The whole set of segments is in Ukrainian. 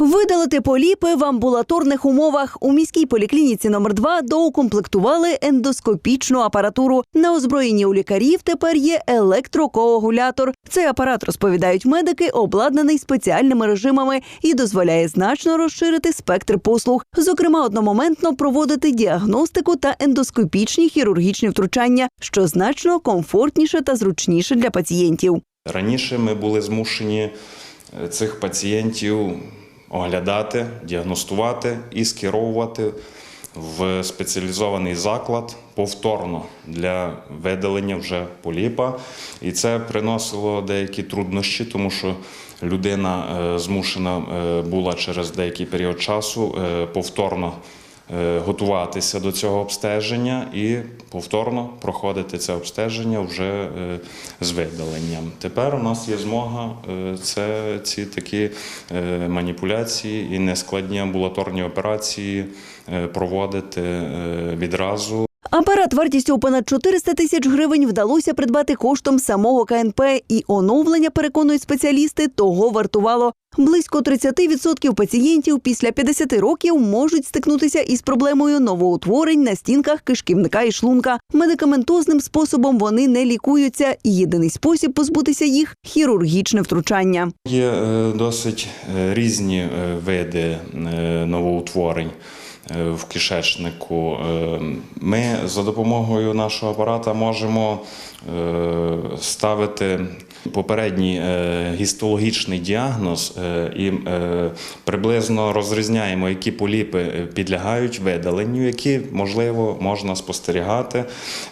Видалити поліпи в амбулаторних умовах у міській поліклініці номер 2 доукомплектували ендоскопічну апаратуру. На озброєнні у лікарів тепер є електрокоагулятор. Цей апарат, розповідають медики, обладнаний спеціальними режимами і дозволяє значно розширити спектр послуг, зокрема одномоментно проводити діагностику та ендоскопічні хірургічні втручання, що значно комфортніше та зручніше для пацієнтів. Раніше ми були змушені е, цих пацієнтів оглядати, діагностувати і скеровувати в спеціалізований заклад повторно для видалення вже поліпа. І це приносило деякі труднощі, тому що людина е, змушена е, була через деякий період часу е, повторно готуватися до цього обстеження і повторно проходити це обстеження вже е, з видаленням. Тепер у нас є змога е, це ці такі е, маніпуляції і нескладні амбулаторні операції е, проводити е, відразу. Апарат вартістю понад 400 тисяч гривень вдалося придбати коштом самого КНП, і оновлення, переконують спеціалісти, того вартувало. Близько 30% пацієнтів після 50 років можуть стикнутися із проблемою новоутворень на стінках кишківника і шлунка. Медикаментозним способом вони не лікуються, єдиний спосіб позбутися їх хірургічне втручання. Є е, досить е, різні е, види новоутворень в кишечнику. Е, Ми за допомогою нашого апарата можемо е, ставити попередній е, гістологічний діагноз е, і е, приблизно розрізняємо, які поліпи е, підлягають видаленню, які можливо можна спостерігати.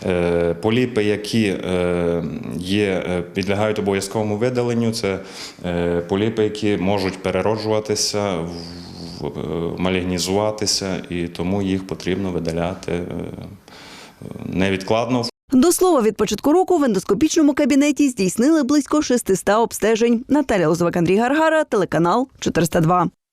Е, Поліпи, які е, є, е, підлягають обов'язковому видаленню, це е, поліпи, які можуть перероджуватися, в- е, малігнізуватися, і тому їх потрібно видаляти е, невідкладно. До слова, від початку року в ендоскопічному кабінеті здійснили близько 600 обстежень. Наталя Озвак, Андрій Гаргара, телеканал 402.